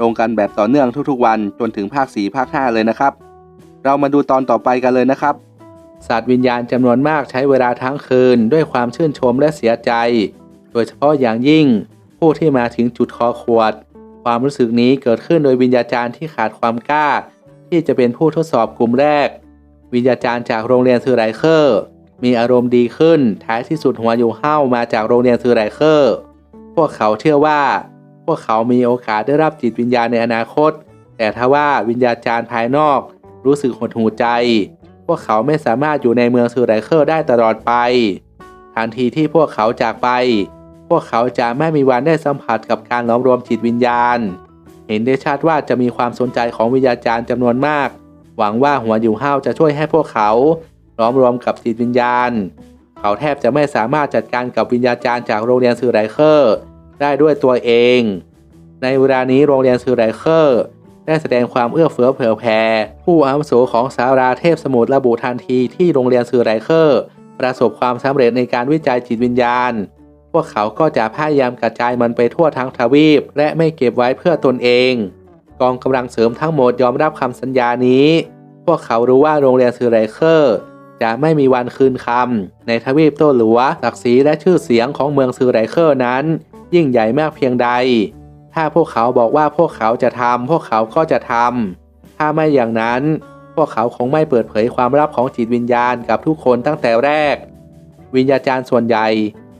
ลงกันแบบต่อเนื่องทุกๆวันจนถึงภาค 4 ภาค 5 เลยนะครับ เรามาดูตอนต่อไปกันเลยนะครับ สัตว์วิญญาณจำนวนมากใช้เวลาทั้งคืน ด้วยความชื่นชมและเสียใจ โดยเฉพาะอย่างยิ่ง ผู้ที่มาถึงจุดคอขวด ความรู้สึกนี้เกิดขึ้นโดยวิญญาจารย์ที่ขาดความกล้า ที่จะเป็นผู้ทดสอบกลุ่มแรก วิญญาจารย์จากโรงเรียนซือไรเคอร์มีอารมณ์ดีขึ้นท้ายที่สุดหัวอยู่เห้ามาจากโรงเรียนซือไรเคอร์ พวกเขาเชื่อว่า วกเขามีโอกาสได้รับจิตวิญญาณในอนาคต แต่ถ้าว่าวิญญาจารย์ภายนอกรู้สึกหดหู่ใจ พวกเขาไม่สามารถอยู่ในเมืองซูไรเคอร์ได้ตลอดไป ทันทีที่พวกเขาจากไป พวกเขาจะไม่มีวันได้สัมผัสกับการล้อมรวมจิตวิญญาณ เห็นได้ชัดว่าจะมีความสนใจของวิญญาจารย์จำนวนมาก หวังว่าหัวอยู่ห้าวจะช่วยให้พวกเขาล้อมรวมกับจิตวิญญาณ เขาแทบจะไม่สามารถจัดการกับวิญญาจารย์จากโรงเรียนซูไรเคอร์ ได้ด้วยตัวเอง ในเวลานี้โรงเรียนซูไรเคอร์ได้แสดงความเอื้อเฟื้อเผื่อแผ่ ผู้อาวุโสของสาราเทพสมุทรระบุทันทีที่โรงเรียนซูไรเคอร์ ประสบความสำเร็จในการวิจัยจิตวิญญาณ พวกเขาก็จะพยายามกระจายมันไปทั่วทั้งทวีป และไม่เก็บไว้เพื่อตนเอง กองกำลังเสริมทั้งหมดยอมรับคำสัญญานี้ พวกเขารู้ว่าโรงเรียนซูไรเคอร์จะไม่มีวันคืนคำในทวีปโต้หลัวศักดิ์ศรีและชื่อเสียงของเมืองซูไรเคอร์นั้น ยิ่งใหญ่มากเพียงใด ถ้าพวกเขาบอกว่าพวกเขาจะทำพวกเขาก็จะทำถ้าไม่อย่างนั้น พวกเขาคงไม่เปิดเผยความลับของจิตวิญญาณกับทุกคนตั้งแต่แรก วิญญาจารย์ส่วนใหญ่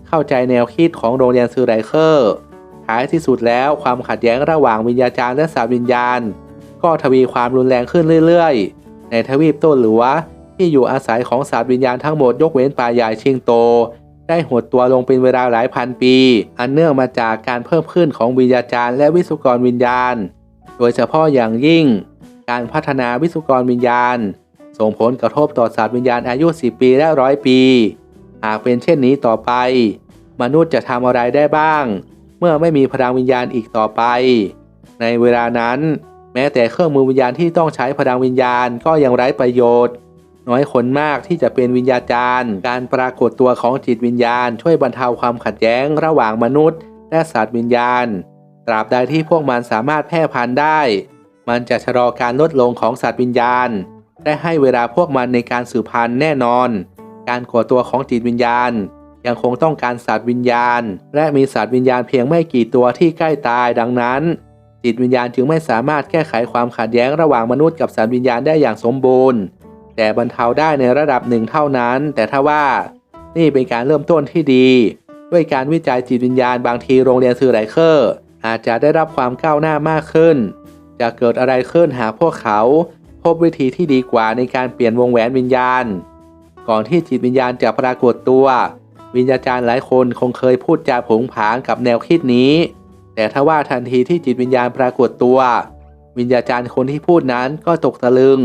เข้าใจแนวคิดของโรงเรียนซูไรเคอร์ท้ายที่สุดแล้วความขัดแย้งระหว่างวิญญาจารย์และสาววิญญาณ ก็ทวีความรุนแรงขึ้นเรื่อยๆ ในทวีปโต้หลัวที่อยู่อาศัยของศาสตร์วิญญาณทั้งหมดยกเว้นป่าใหญ่ชิงโต ได้หดตัวลงเป็นเวลาหลายพันปี อันเนื่องมาจากการเพิ่มขึ้นของวิญญาจารย์และวิศวกรวิญญาณ โดยเฉพาะอย่างยิ่ง การพัฒนาวิศวกรวิญญาณ ส่งผลกระทบต่อศาสตร์วิญญาณอายุ 10 ปีและร้อยปี หากเป็นเช่นนี้ต่อไป มนุษย์จะทำอะไรได้บ้าง เมื่อไม่มีพลังวิญญาณอีกต่อไป ในเวลานั้น แม้แต่เครื่องมือวิญญาณที่ต้องใช้พลังวิญญาณก็ยังไร้ประโยชน์ น้อยคนมากที่จะเป็นวิญญาจารย์ การปรากฏตัวของจิตวิญญาณ ช่วยบรรเทาความขัดแย้งระหว่างมนุษย์ และสัตว์วิญญาณ ตราบใดที่พวกมันสามารถแพร่พันธุ์ได้ มันจะชะลอการลดลงของสัตว์วิญญาณ และให้เวลาพวกมันในการสืบพันธุ์แน่นอน การก่อตัวของจิตวิญญาณ ยังคงต้องการสัตว์วิญญาณ และมีสัตว์วิญญาณเพียงไม่กี่ตัวที่ใกล้ตายดังนั้นจิตวิญญาณจึงไม่สามารถแก้ไขความขัดแย้งระหว่างมนุษย์กับสัตว์วิญญาณได้อย่างสมบูรณ์ แต่บรรเทาได้ในระดับหนึ่งเท่านั้น แต่ถ้าว่านี่เป็นการเริ่มต้นที่ดี ด้วยการวิจัยจิตวิญญาณบางทีโรงเรียนซือไรเคอร์ อาจจะได้รับความก้าวหน้ามากขึ้น จะเกิดอะไรขึ้นหากพวกเขา พบวิธีที่ดีกว่าในการเปลี่ยนวงแหวนวิญญาณ ก่อนที่จิตวิญญาณจะปรากฏตัว วิญญาจารย์หลายคนคงเคยพูดจาผงผางกับแนวคิดนี้ แต่ถ้าว่าทันทีที่จิตวิญญาณปรากฏตัว วิญญาจารย์คนที่พูดนั้นก็ตกตะลึง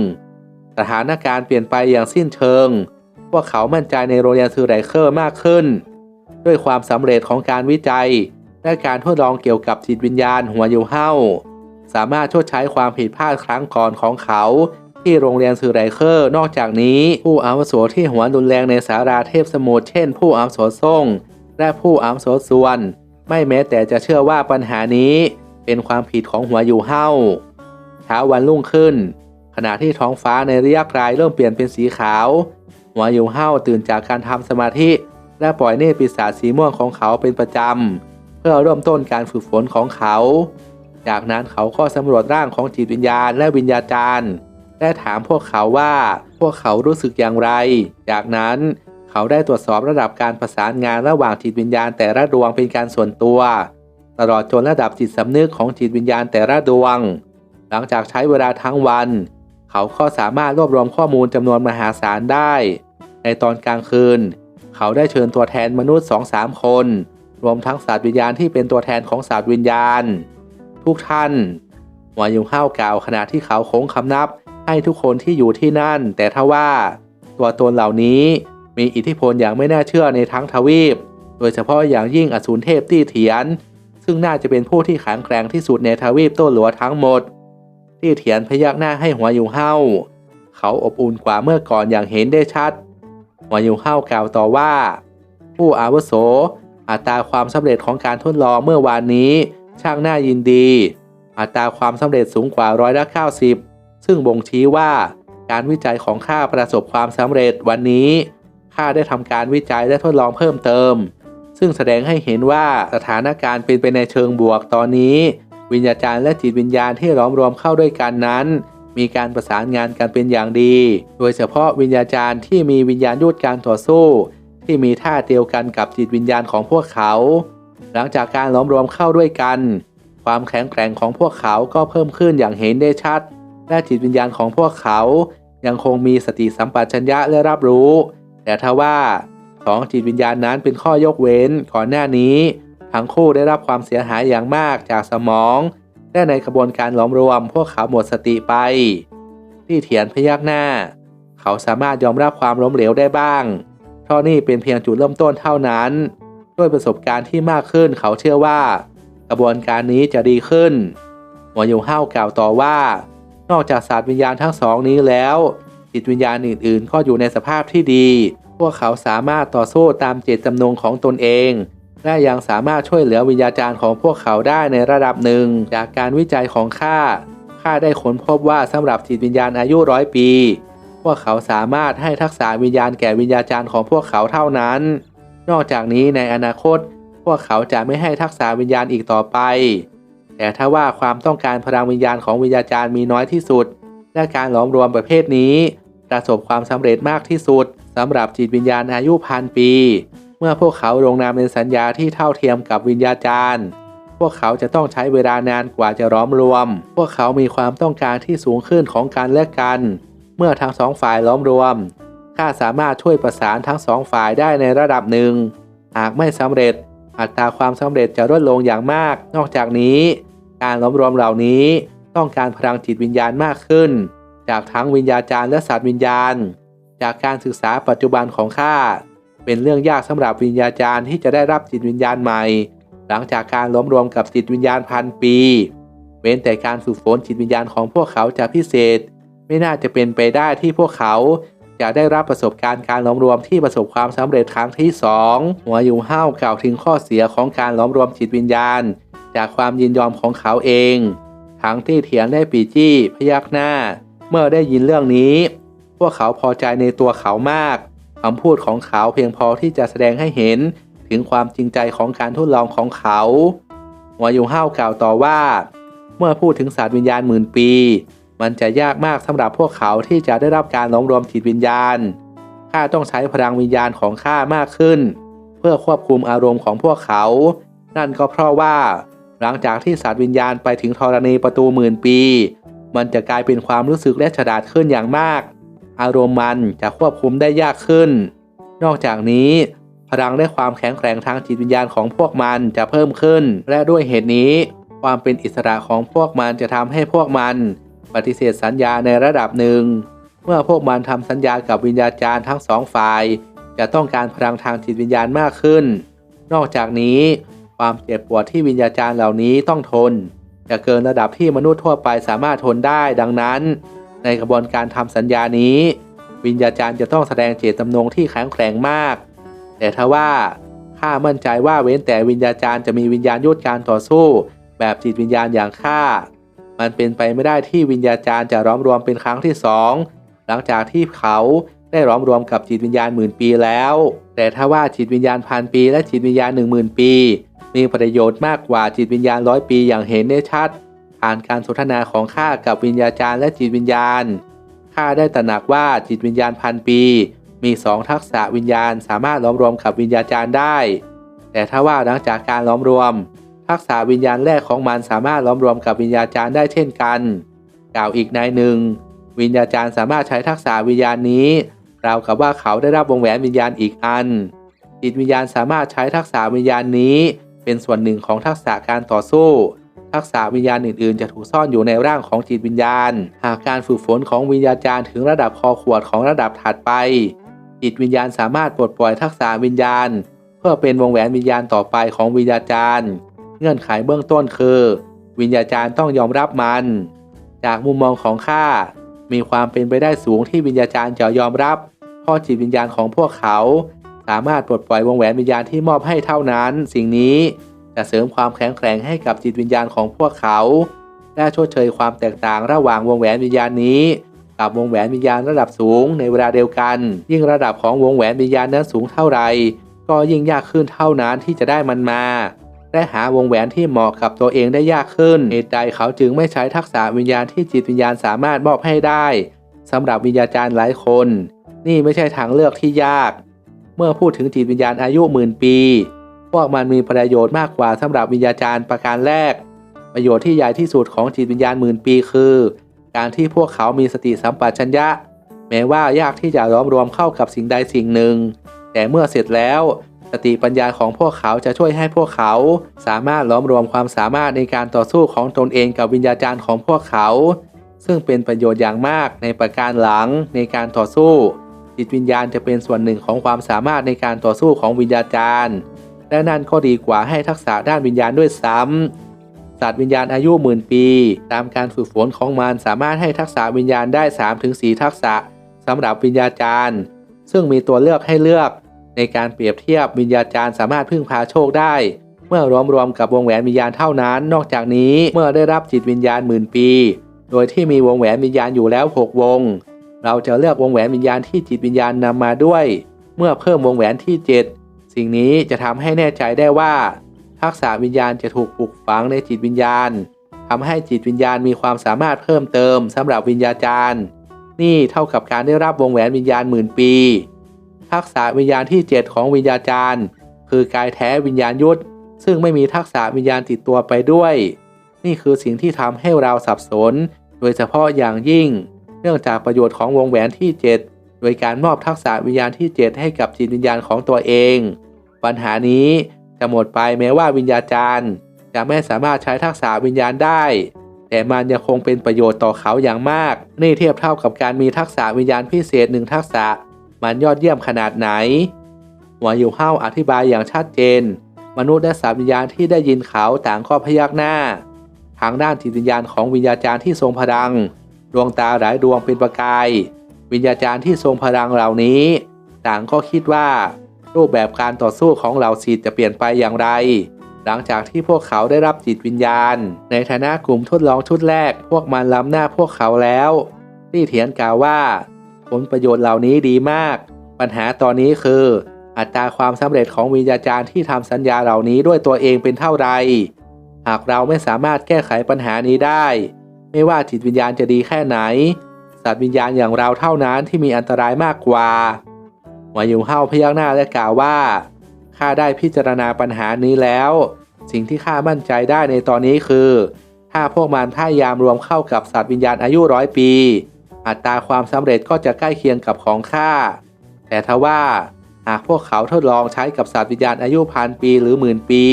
สถานการณ์เปลี่ยนไปอย่างสิ้นเชิง พวกเขามั่นใจในโรงเรียนซูไรเคอร์มากขึ้น ด้วยความสำเร็จของการวิจัย และการทดลองเกี่ยวกับจิตวิญญาณหัวยูเฮาสามารถชดใช้ความผิดพลาดครั้งก่อนของเขาที่โรงเรียนซูไรเคอร์ นอกจากนี้ ผู้อาวุโสที่หัวรุนแรงในสาราเทพสมุทรเช่น ผู้อาวุโสส่ง และผู้อาวุโสส่วน ไม่แม้แต่จะเชื่อว่าปัญหานี้เป็นความผิดของหัวยูเฮาเช้าวันรุ่งขึ้น ขณะที่ท้องฟ้าในระยะไกลเริ่มเปลี่ยนเป็นสีขาวหัวยูเฮาตื่นจากการทำสมาธิ และปล่อยเนตรปีศาจสีม่วงของเขาเป็นประจำ เพื่อเริ่มต้นการฝึกฝนของเขา จากนั้นเขาก็สำรวจร่างของจิตวิญญาณและวิญญาจารย์และถามพวกเขาว่าพวกเขารู้สึกอย่างไร จากนั้นเขาได้ตรวจสอบระดับการประสานงานระหว่างจิตวิญญาณแต่ละดวงเป็นการส่วนตัว ตลอดจนระดับจิตสำนึกของจิตวิญญาณแต่ละดวง หลังจากใช้เวลาทั้งวัน เขาก็สามารถรวบรวมข้อมูลจำนวนมหาศาลได้ ในตอนกลางคืน เขาได้เชิญตัวแทนมนุษย์สองสามคน รวมทั้งศาสตร์วิญญาณที่เป็นตัวแทนของศาสตร์วิญญาณ ทุกท่านหัวยุงห้ากล่าวขณะที่เขาโค้งคำนับให้ทุกคนที่อยู่ที่นั่น แต่ทว่า ตัวตนเหล่านี้มีอิทธิพลอย่างไม่น่าเชื่อในทั้งทวีป โดยเฉพาะอย่างยิ่งอสูรเทพตี้เถียน ซึ่งน่าจะเป็นผู้ที่แข็งแกร่งที่สุดในทวีปโต้หลัวทั้งหมด ตี้เถียนพยักหน้าให้หัวยุงเฮาเขาอบอุ่นกว่าเมื่อก่อนอย่างเห็นได้ชัด หัวยุงเฮากล่าวต่อว่า ผู้อาวุโส อัตราความสำเร็จของการทดลองเมื่อวานนี้ ช่างน่ายินดี อัตราความสำเร็จสูงกว่าร้อยละ90ซึ่งบ่งชี้ว่าการวิจัยของข้าประสบความสำเร็จวันนี้ข้าได้ทำการวิจัยและทดลองเพิ่มเติม ซึ่งแสดงให้เห็นว่าสถานการณ์เป็นไปในเชิงบวกตอนนี้ วิญญาจารย์และจิตวิญญาณที่ล้อมรวมเข้าด้วยกันนั้น มีการประสานงานกันเป็นอย่างดี โดยเฉพาะวิญญาจารย์ที่มีวิญญาณยุทธการต่อสู้ ที่มีท่าเดียวกันกับจิตวิญญาณของพวกเขา หลังจากการล้อมรวมเข้าด้วยกัน ความแข็งแกร่งของพวกเขาก็เพิ่มขึ้นอย่างเห็นได้ชัด และจิตวิญญาณของพวกเขา ยังคงมีสติสัมปชัญญะและรับรู้ แต่ถ้าว่าสองจิตวิญญาณนั้นเป็นข้อยกเว้นก่อนหน้านี้ ทั้งคู่ได้รับความเสียหายอย่างมากจากสมองและในกระบวนการล้อมรวม พวกเขาหมดสติไป ที่เถียนพยักหน้า เขาสามารถยอมรับความล้มเหลวได้บ้างเพราะนี่เป็นเพียงจุดเริ่มต้นเท่านั้น ด้วยประสบการณ์ที่มากขึ้นเขาเชื่อว่า กระบวนการนี้จะดีขึ้นหัวยูห้าวกล่าวต่อว่า นอกจากศาสตร์วิญญาณทั้งสองนี้แล้ว จิตวิญญาณอื่น ๆ ก็อยู่ในสภาพที่ดี พวกเขาสามารถต่อสู้ตามเจตจำนงของตนเอง และยังสามารถช่วยเหลือวิญญาจารย์ของพวกเขาได้ในระดับหนึ่ง จากการวิจัยของข้าข้าได้ค้นพบว่าสำหรับจิตวิญญาณอายุร้อยปี พวกเขาสามารถให้ทักษะวิญญาณแก่วิญญาจารย์ของพวกเขาเท่านั้น นอกจากนี้ในอนาคต พวกเขาจะไม่ให้ทักษะวิญญาณอีกต่อไป แต่ถ้าว่าความต้องการพลังวิญญาณของวิญญาจารย์มีน้อยที่สุด และการหลอมรวมประเภทนี้ ประสบความสำเร็จมากที่สุดสำหรับจิตวิญญาณอายุพันปี มื่อพวกเขาลงนามในสัญญาที่เท่าเทียมกับวิญญาจารย์ พวกเขาจะต้องใช้เวลานานกว่าจะล้อมรวม พวกเขามีความต้องการที่สูงขึ้นของกันและกัน เมื่อทั้งสองฝ่ายล้อมรวม ข้าสามารถช่วยประสานทั้งสองฝ่ายได้ในระดับหนึ่ง หากไม่สำเร็จ อัตราความสำเร็จจะลดลงอย่างมาก นอกจากนี้ การล้อมรวมเหล่านี้ต้องการพลังจิตวิญญาณมากขึ้น จากทั้งวิญญาจารย์และสัตว์วิญญาณ จากการศึกษาปัจจุบันของข้า เป็นเรื่องยากสำหรับวิญญาจารย์ที่จะได้รับจิตวิญญาณใหม่ หลังจากการล้มรวมกับจิตวิญญาณพันปี เว้นแต่การฝึกฝนจิตวิญญาณของพวกเขาจะพิเศษ ไม่น่าจะเป็นไปได้ที่พวกเขาจะได้รับประสบการณ์การล้อมรวมที่ประสบความสำเร็จครั้งที่สองหัวยูห้าวกล่าวถึงข้อเสียของการล้อมรวมจิตวิญญาณ จากความยินยอมของเขาเอง ทั้งที่เถียงได้ปีจี้พยักหน้า เมื่อได้ยินเรื่องนี้ พวกเขาพอใจในตัวเขามาก คำพูดของเขาเพียงพอที่จะแสดงให้เห็นถึงความจริงใจของการทดลองของเขาหัวยูห้าวกล่าวต่อว่า เมื่อพูดถึงศาสตร์วิญญาณหมื่นปี มันจะยากมากสำหรับพวกเขาที่จะได้รับการล้อมรวมจิตวิญญาณข้าต้องใช้พลังวิญญาณของข้ามากขึ้น เพื่อควบคุมอารมณ์ของพวกเขา นั่นก็เพราะว่า หลังจากที่ศาสตร์วิญญาณไปถึงธรณีประตูหมื่นปี มันจะกลายเป็นความรู้สึกและฉลาดขึ้นอย่างมาก อารมณ์มันจะควบคุมได้ยากขึ้น นอกจากนี้ พลังและความแข็งแกร่งทางจิตวิญญาณของพวกมันจะเพิ่มขึ้น และด้วยเหตุนี้ ความเป็นอิสระของพวกมันจะทำให้พวกมัน ปฏิเสธสัญญาในระดับหนึ่ง เมื่อพวกมันทำสัญญากับวิญญาจารย์ทั้งสองฝ่าย จะต้องการพลังทางจิตวิญญาณมากขึ้น นอกจากนี้ ความเจ็บปวดที่วิญญาจารย์เหล่านี้ต้องทน จะเกินระดับที่มนุษย์ทั่วไปสามารถทนได้ดังนั้น ในกระบวนการทำสัญญานี้ วิญญาจารย์จะต้องแสดงเจตจำนงที่แข็งแกร่งมาก แต่ถ้าว่าข้ามั่นใจว่าเว้นแต่วิญญาจารย์จะมีวิญญาณยุทธการต่อสู้ แบบจิตวิญญาณอย่างข้ามันเป็นไปไม่ได้ที่วิญญาจารย์จะร้อมรวมเป็นครั้งที่สองหลังจากที่เขาได้ร้อมรวมกับจิตวิญญาณหมื่นปีแล้ว แต่ถ้าว่าจิตวิญญาณพันปีและจิตวิญญาณหนึ่งหมื่นปี มีประโยชน์มากกว่าจิตวิญญาณร้อยปีอย่างเห็นได้ชัด่านการสนทนาของข้ากับวิญญาจารย์และจิตวิญญาณข้าได้ตระหนักว่าจิตวิญญาณพันปี มีสองทักษะวิญญาณสามารถล้อมรวมกับวิญญาจารย์ได้ แต่ถ้าว่าหลังจากการล้อมรวม ทักษะวิญญาณแรกของมันสามารถล้อมรวมกับวิญญาจารย์ได้เช่นกัน กล่าวอีกในหนึ่ง วิญญาจารย์สามารถใช้ทักษะวิญญาณนี้ราวกับว่าเขาได้รับวงแหวนวิญญาณอีกอัน จิตวิญญาณสามารถใช้ทักษะวิญญาณนี้ เป็นส่วนหนึ่งของทักษะการต่อสู้ ทักษะวิญญาณอื่นๆ จะถูกซ่อนอยู่ในร่างของจิตวิญญาณ หากการฝึกฝนของวิญญาจารย์ถึงระดับคอขวดของระดับถัดไป จิตวิญญาณสามารถปลดปล่อยทักษะวิญญาณ เพื่อเป็นวงแหวนวิญญาณต่อไปของวิญญาจารย์ เงื่อนไขเบื้องต้นคือ วิญญาจารย์ต้องยอมรับมัน จากมุมมองของข้ามีความเป็นไปได้สูงที่วิญญาจารย์จะยอมรับเพราะจิตวิญญาณของพวกเขา สามารถปลดปล่อยวงแหวนวิญญาณที่มอบให้เท่านั้น สิ่งนี้ จะเสริมความแข็งแกร่งให้กับจิตวิญญาณของพวกเขา และชดเชยความแตกต่างระหว่างวงแหวนวิญญาณนี้ กับวงแหวนวิญญาณระดับสูงในเวลาเดียวกัน ยิ่งระดับของวงแหวนวิญญาณนั้นสูงเท่าไหร่ก็ยิ่งยากขึ้นเท่านั้นที่จะได้มันมา และหาวงแหวนที่เหมาะกับตัวเองได้ยากขึ้นเหตุใดเขาจึงไม่ใช้ทักษะวิญญาณที่จิตวิญญาณสามารถมอบให้ได้สำหรับวิญญาจารย์หลายคน นี่ไม่ใช่ทางเลือกที่ยาก เมื่อพูดถึงจิตวิญญาณอายุหมื่นปี พวกมันมีประโยชน์มากกว่าสำหรับวิญญาจารย์ประการแรก ประโยชน์ที่ใหญ่ที่สุดของจิตวิญญาณหมื่นปีคือ การที่พวกเขามีสติสัมปชัญญะ แม้ว่ายากที่จะล้อมรวมเข้ากับสิ่งใดสิ่งหนึ่ง แต่เมื่อเสร็จแล้ว สติปัญญาของพวกเขาจะช่วยให้พวกเขา สามารถล้อมรวมความสามารถในการต่อสู้ของตนเองกับวิญญาจารย์ของพวกเขา ซึ่งเป็นประโยชน์อย่างมากในประการหลังในการต่อสู้ จิตวิญญาณจะเป็นส่วนหนึ่งของความสามารถในการต่อสู้ของวิญญาจารย์ และนั่นก็ดีกว่าให้ทักษะด้านวิญญาณด้วยซ้ำสัตว์วิญญาณอายุหมื่นปี ตามการฝึกฝนของมันสามารถให้ทักษะวิญญาณได้ 3-4 ทักษะสำหรับวิญญาจารย์ ซึ่งมีตัวเลือกให้เลือก ในการเปรียบเทียบวิญญาจารย์สามารถพึ่งพาโชคได้ เมื่อรวมรวมกับวงแหวนวิญญาณเท่านั้น นอกจากนี้เมื่อได้รับจิตวิญญาณหมื่นปี โดยที่มีวงแหวนวิญญาณอยู่แล้ว 6 วง เราจะเลือกวงแหวนวิญญาณที่จิตวิญญาณนำมาด้วย เมื่อเพิ่มวงแหวนที่ 7 สิ่งนี้จะทำให้แน่ใจได้ว่า ทักษะวิญญาณจะถูกปลูกฝังในจิตวิญญาณทำให้จิตวิญญาณมีความสามารถเพิ่มเติมสำหรับวิญญาจารย์ นี่เท่ากับการได้รับวงแหวนวิญญาณหมื่นปี ทักษะวิญญาณที่ 7 ของวิญญาจารย์ คือกายแท้วิญญาณยุทธซึ่งไม่มีทักษะวิญญาณติดตัวไปด้วย นี่คือสิ่งที่ทำให้เราสับสน โดยเฉพาะอย่างยิ่ง เนื่องจากประโยชน์ของวงแหวนที่ 7 โดยการมอบทักษะวิญญาณที่ 7 ให้กับจิตวิญญาณของตัวเอง ปัญหานี้จะหมดไปแม้ว่าวิญญาจารย์ จะไม่สามารถใช้ทักษะวิญญาณได้ แต่มันยังคงเป็นประโยชน์ต่อเขาอย่างมาก นี่เทียบเท่ากับการมีทักษะวิญญาณพิเศษหนึ่งทักษะ มันยอดเยี่ยมขนาดไหนหัวอยู่เฮ้าอธิบายอย่างชัดเจน มนุษย์และสัตว์วิญญาณที่ได้ยินเขาต่างก็พยักหน้า ทางด้านจิตวิญญาณของวิญญาจารย์ที่ทรงพลัง ดวงตาหลายดวงเป็นประกาย วิญญาจารย์ที่ทรงพลังเหล่านี้ ต่างก็คิดว่า รูปแบบการต่อสู้ของเหล่าศิษย์จะเปลี่ยนไปอย่างไร หลังจากที่พวกเขาได้รับจิตวิญญาณ ในฐานะกลุ่มทดลองชุดแรก พวกมันล้ำหน้าพวกเขาแล้วที่เถียนกล่าวว่า ผลประโยชน์เหล่านี้ดีมาก ปัญหาตอนนี้คือ อัตราความสำเร็จของวิญญาจารย์ที่ทำสัญญาเหล่านี้ด้วยตัวเองเป็นเท่าไรหากเราไม่สามารถแก้ไขปัญหานี้ได้ ไม่ว่าจิตวิญญาณจะดีแค่ไหน สัตว์วิญญาณอย่างเราเท่านั้นที่มีอันตรายมากกว่าหวอยู่เฮาพยักหน้าและกล่าวว่าข้าได้พิจารณาปัญหานี้แล้ว สิ่งที่ข้ามั่นใจได้ในตอนนี้คือ ถ้าพวกมันพยายามรวมเข้ากับสัตว์วิญญาณอายุร้อยปี อัตราความสำเร็จก็จะใกล้เคียงกับของข้าแต่ทว่าหากพวกเขาทดลองใช้กับสัตว์วิญญาณอายุพันปีหรือหมื่นปี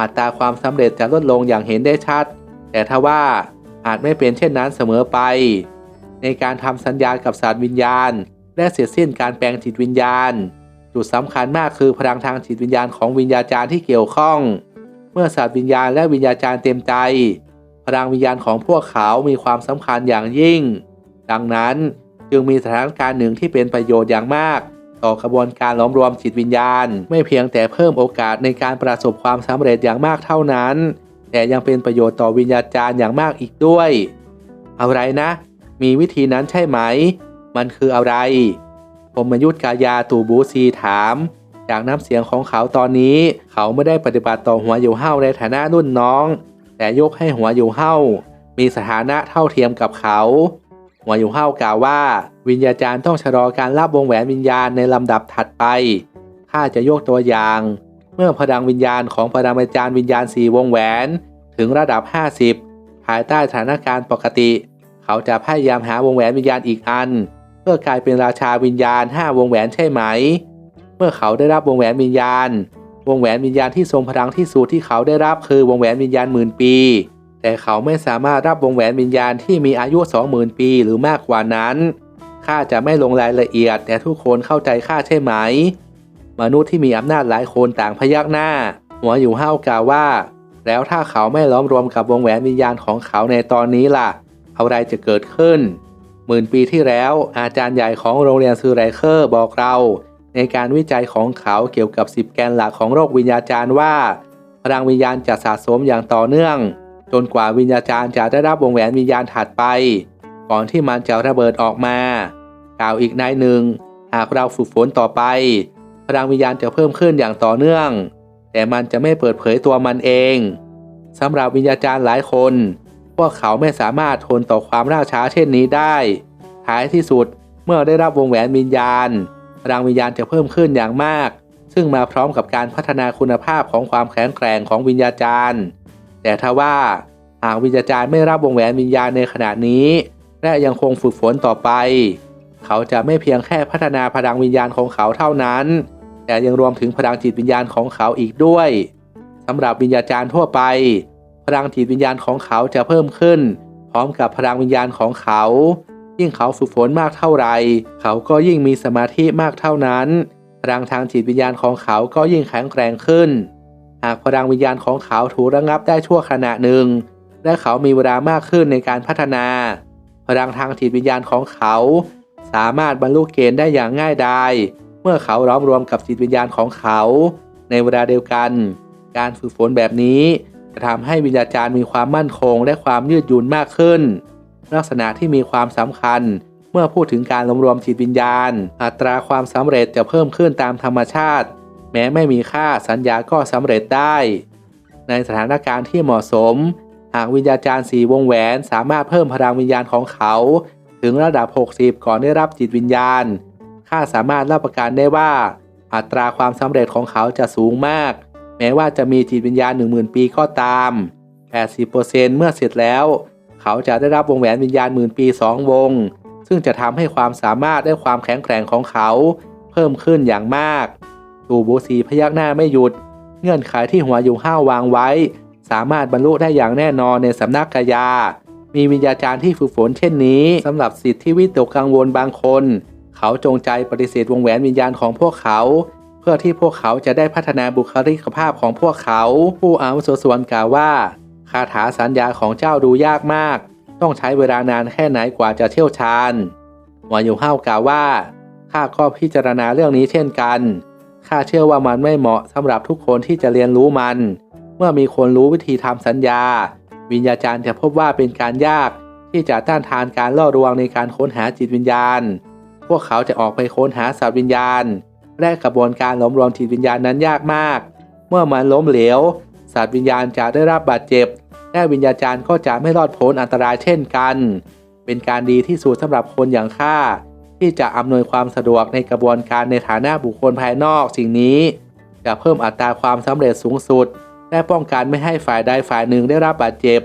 อัตราความสำเร็จจะลดลงอย่างเห็นได้ชัด แต่ทว่าอาจไม่เป็นเช่นนั้นเสมอไป ในการทำสัญญากับสัตว์วิญญาณ และเสร็จสิ้นการแปลงจิตวิญญาณ จุดสำคัญมากคือพลังทางจิตวิญญาณของวิญญาจารย์ที่เกี่ยวข้อง เมื่อสัตว์วิญญาณและวิญญาจารย์เต็มใจ พลังวิญญาณของพวกเขามีความสำคัญอย่างยิ่ง ดังนั้นจึงมีสถานการณ์หนึ่งที่เป็นประโยชน์อย่างมาก ต่อกระบวนการล้อมรวมจิตวิญญาณ ไม่เพียงแต่เพิ่มโอกาสในการประสบความสำเร็จอย่างมากเท่านั้น แต่ยังเป็นประโยชน์ต่อวิญญาจารย์อย่างมากอีกด้วย อะไรนะ มีวิธีนั้นใช่ไหม มันคืออะไร ผมมยุทธกายาตูบูซีถาม จากน้ำเสียงของเขาตอนนี้ เขาไม่ได้ปฏิบัติต่อหัวอยู่เฮ้าในฐานะรุ่นน้อง แต่ยกให้หัวอยู่เฮ้ามีสถานะเท่าเทียมกับเขาหัวอยู่เฮ้ากล่าวว่า วิญญาจารย์ต้องชะลอการรับวงแหวนวิญญาณในลำดับถัดไปข้าจะยกตัวอย่าง เมื่อพลังวิญญาณของปรมาจารย์วิญญาณสี่วงแหวน ถึงระดับ 50 ภายใต้สถานการณ์ปกติ เขาจะพยายามหาวงแหวนวิญญาณอีกอัน เพื่อกลายเป็นราชาวิญญาณ5วงแหวนใช่ไหม เมื่อเขาได้รับวงแหวนวิญญาณ วงแหวนวิญญาณที่ทรงพลังที่สุดที่เขาได้รับคือวงแหวนวิญญาณหมื่นปี แต่เขาไม่สามารถรับวงแหวนวิญญาณที่มีอายุ 20,000 ปีหรือมากกว่านั้นข้าจะไม่ลงรายละเอียดแต่ทุกคนเข้าใจข้าใช่ไหม มนุษย์ที่มีอำนาจหลายคนต่างพยักหน้า หัวอยู่ห้าวกล่าวว่า แล้วถ้าเขาไม่ล้อมรวมกับวงแหวนวิญญาณของเขาในตอนนี้ล่ะ อะไรจะเกิดขึ้น หมื่นปีที่แล้ว อาจารย์ใหญ่ของโรงเรียนซูไรเคอร์บอกเรา ในการวิจัยของเขาเกี่ยวกับ 10 แกนหลักของโรควิญญาจารว่า พลังวิญญาณจะสะสมอย่างต่อเนื่อง จนกว่าวิญญาจารจะได้รับวงแหวนวิญญาณถัดไป ก่อนที่มันจะระเบิดออกมากล่าวอีกนายหนึ่ง หากเราฝึกฝนต่อไป พลังวิญญาณจะเพิ่มขึ้นอย่างต่อเนื่อง แต่มันจะไม่เปิดเผยตัวมันเองสำหรับวิญญาจารย์หลายคน พวกเขาไม่สามารถทนต่อความล่าช้าเช่นนี้ได้ ท้ายที่สุดเมื่อได้รับวงแหวนวิญญาณพลังวิญญาณจะเพิ่มขึ้นอย่างมาก ซึ่งมาพร้อมกับการพัฒนาคุณภาพของความแข็งแกร่งของวิญญาจารย์ แต่ทว่าหากวิญญาจารย์ไม่รับวงแหวนวิญญาณในขณะนี้ และยังคงฝึกฝนต่อไป เขาจะไม่เพียงแค่พัฒนาพลังวิญญาณของเขาเท่านั้น แต่ยังรวมถึงพลังจิตวิญญาณของเขาอีกด้วยสำหรับวิญญาจารย์ทั่วไป พลังจิตวิญญาณของเขาจะเพิ่มขึ้น พร้อมกับพลังวิญญาณของเขา ยิ่งเขาฝึกฝนมากเท่าไร เขาก็ยิ่งมีสมาธิมากเท่านั้น พลังทางจิตวิญญาณของเขาก็ยิ่งแข็งแกร่งขึ้น หากพลังวิญญาณของเขาถูกระงับได้ชั่วขณะหนึ่ง และเขามีเวลามากขึ้นในการพัฒนา พลังทางจิตวิญญาณของเขา สามารถบรรลุเกณฑ์ได้อย่างง่ายดายเมื่อเขาล้อมรวมกับจิตวิญญาณของเขา ในเวลาเดียวกัน การฝึกฝนแบบนี้ จะทำให้วิญญาจารย์มีความมั่นคงและความยืดหยุ่นมากขึ้น ลักษณะที่มีความสำคัญ เมื่อพูดถึงการรวมรวมจิตวิญญาณ อัตราความสำเร็จจะเพิ่มขึ้นตามธรรมชาติ แม้ไม่มีค่าสัญญาก็สำเร็จได้ ในสถานการณ์ที่เหมาะสม หากวิญญาจารย์สีวงแหวนสามารถเพิ่มพลังวิญญาณของเขา ถึงระดับ 60 ก่อนได้รับจิตวิญญาณข้าสามารถรับประกันได้ว่า อัตราความสำเร็จของเขาจะสูงมาก แม้ว่าจะมีจิตวิญญาณ 10,000 ปีก็ตาม 80%เมื่อเสร็จแล้ว เขาจะได้รับวงแหวนวิญญาณหมื่นปี 2 วง ซึ่งจะทำให้ความสามารถและความแข็งแกร่งของเขา เพิ่มขึ้นอย่างมากตูบูซีพยักหน้าไม่หยุด เงื่อนไขที่หัวอยู่ห้าววางไว้ สามารถบรรลุได้อย่างแน่นอนในสำนักกายา มีวิญญาจารย์ที่ฝึกฝนเช่นนี้สำหรับสิทธิที่วิตกกังวลบางคน เขาจงใจปฏิเสธวงแหวนวิญญาณของพวกเขา พื่อที่พวกเขาจะได้พัฒนาบุคลิกภาพของพวกเขา ผู้อาวุโสส่วนกล่าวว่า คาถาสัญญาของเจ้าดูยากมาก ต้องใช้เวลานานแค่ไหนกว่าจะเชี่ยวชาญวอยู่ห้าวกล่าวว่าข้าก็พิจารณาเรื่องนี้เช่นกันข้าเชื่อว่ามันไม่เหมาะสำหรับทุกคนที่จะเรียนรู้มัน เมื่อมีคนรู้วิธีทำสัญญา วิญญาจารย์จะพบว่าเป็นการยากที่จะต้านทานการล่อลวงในการค้นหาจิตวิญญาณ พวกเขาจะออกไปค้นหาสัตว์วิญญาณ และกระบวนการหลอมรวมจิตวิญญาณนั้นยากมาก เมื่อมันล้มเหลวสัตว์วิญญาณจะได้รับบาดเจ็บ และวิญญาจารย์ก็จะไม่รอดพ้นอันตรายเช่นกัน เป็นการดีที่สุดสำหรับคนอย่างข้าที่จะอำนวยความสะดวกในกระบวนการในฐานะบุคคลภายนอกสิ่งนี้ จะเพิ่มอัตราความสำเร็จสูงสุด และป้องกันไม่ให้ฝ่ายใดฝ่ายหนึ่งได้รับบาดเจ็บ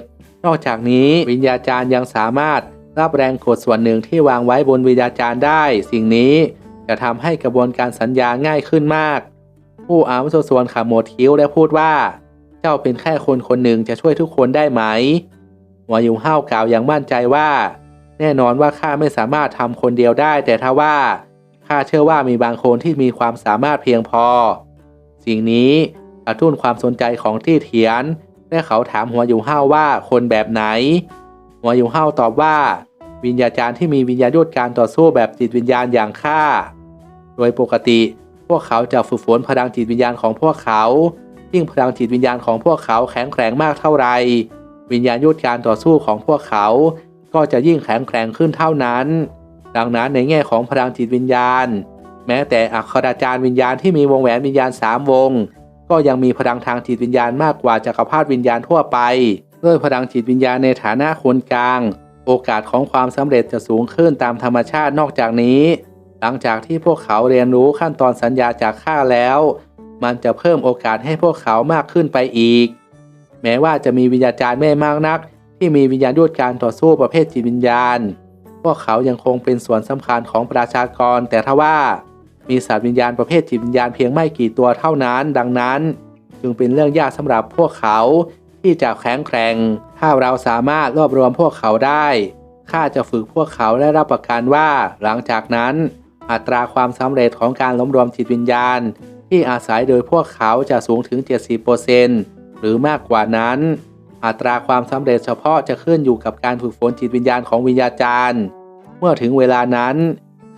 นอกจากนี้วิญญาจารย์ยังสามารถรับแรงกดส่วนหนึ่งที่วางไว้บนวิญญาจารย์ได้ สิ่งนี้ จะทำให้กระบวนการสัญญาง่ายขึ้นมาก ผู้อาวุโสส่วนขมวดคิ้วและพูดว่า เจ้าเป็นแค่คนคนหนึ่งจะช่วยทุกคนได้ไหมหัวยุงห้าวกล่าวอย่างมั่นใจว่า แน่นอนว่าข้าไม่สามารถทำคนเดียวได้ แต่ถ้าว่าข้าเชื่อว่ามีบางคนที่มีความสามารถเพียงพอ สิ่งนี้กระตุ้นความสนใจของที่เถียนและเขาถามหัวยุงห้าวว่าคนแบบไหน หัวยุงห้าวตอบว่า วิญญาจารย์ที่มีวิญญาณยุทธการต่อสู้แบบจิตวิญญาณอย่างข้าโดยปกติ พวกเขาจะฝึกฝนพลังจิตวิญญาณของพวกเขายิ่งพลังจิตวิญญาณของพวกเขาแข็งแกร่งมากเท่าไร วิญญาณยุทธการต่อสู้ของพวกเขา ก็จะยิ่งแข็งแกร่งขึ้นเท่านั้น ดังนั้นในแง่ของพลังจิตวิญญาณ แม้แต่อัคราจารย์วิญญาณที่มีวงแหวนวิญญาณสามวง ก็ยังมีพลังทางจิตวิญญาณมากกว่าจักรพรรดิวิญญาณทั่วไป ด้วยพลังจิตวิญญาณในฐานะคนกลาง โอกาสของความสำเร็จจะสูงขึ้นตามธรรมชาตินอกจากนี้ หลังจากที่พวกเขาเรียนรู้ขั้นตอนสัญญาจากข้าแล้ว มันจะเพิ่มโอกาสให้พวกเขามากขึ้นไปอีก แม้ว่าจะมีวิญญาจารย์ไม่มากนัก ที่มีวิญญาณยุทธการต่อสู้ประเภทจิตวิญญาณ พวกเขายังคงเป็นส่วนสำคัญของประชากร แต่ถ้าว่ามีสัตว์วิญญาณประเภทจิตวิญญาณเพียงไม่กี่ตัวเท่านั้น ดังนั้น จึงเป็นเรื่องยากสำหรับพวกเขา ที่จะแข็งแกร่ง ถ้าเราสามารถรวบรวมพวกเขาได้ ข้าจะฝึกพวกเขาและรับประกันว่า หลังจากนั้น อัตราความสำเร็จของการล้มรวมจิตวิญญาณ ที่อาศัยโดยพวกเขาจะสูงถึง 70%หรือมากกว่านั้น อัตราความสำเร็จเฉพาะจะขึ้นอยู่กับการฝึกฝนจิตวิญญาณของวิญญาจารย์ เมื่อถึงเวลานั้น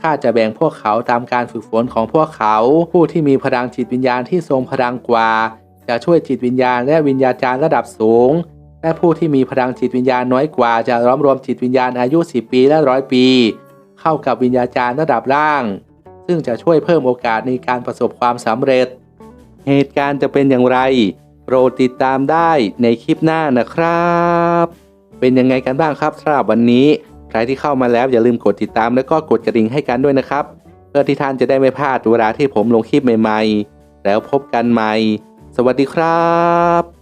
ข้าจะแบ่งพวกเขาตามการฝึกฝนของพวกเขา ผู้ที่มีพลังจิตวิญญาณที่ทรงพลังกว่า จะช่วยจิตวิญญาณและวิญญาจารย์ระดับสูง และผู้ที่มีพลังจิตวิญญาณน้อยกว่าจะล้อมรวมจิตวิญญาณอายุ 10 ปีและร้อยปี เข้ากับวิญญาจารย์ระดับล่าง ซึ่งจะช่วยเพิ่มโอกาสในการประสบความสำเร็จ เหตุการณ์จะเป็นอย่างไรโปรดติดตามได้ในคลิปหน้านะครับ เป็นยังไงกันบ้างครับสำหรับวันนี้ใครที่เข้ามาแล้วอย่าลืมกดติดตามแล้วก็กดกระดิ่งให้กันด้วยนะครับ เพื่อที่ท่านจะได้ไม่พลาดเวลาที่ผมลงคลิปใหม่ ๆ แล้วพบกันใหม่ สวัสดีครับ